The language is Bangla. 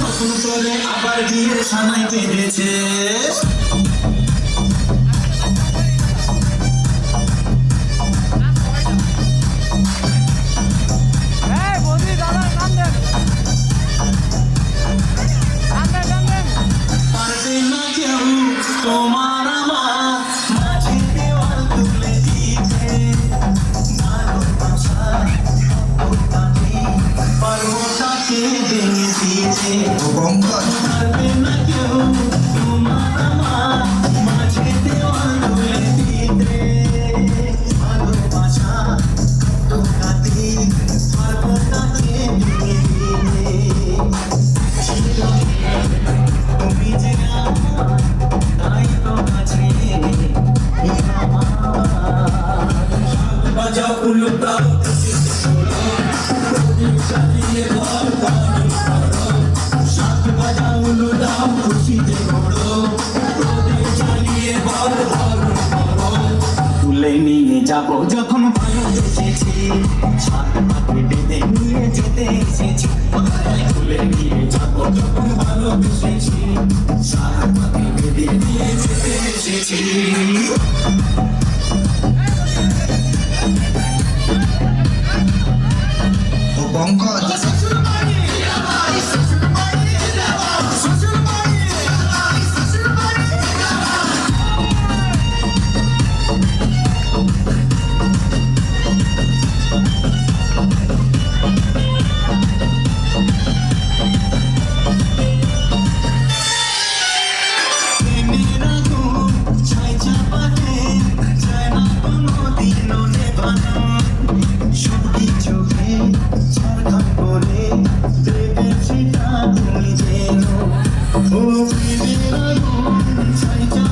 নতুন করে আবার বিয়ে সানাই বেড়েছে। ভেঙে দিয়েছে কঙ্কন কেউ তোমার আমার মাঝেতে Olho pra যাব যখন ভালোবেসেছি সাত মাটি বেঁধে নিয়ে যেতে এসেছি। খুলে নিয়ে যাব যখন ভালোবেসেছি। সাত মাটি বেঁধে নিয়ে যেতে এসেছি। Oh, baby, I don't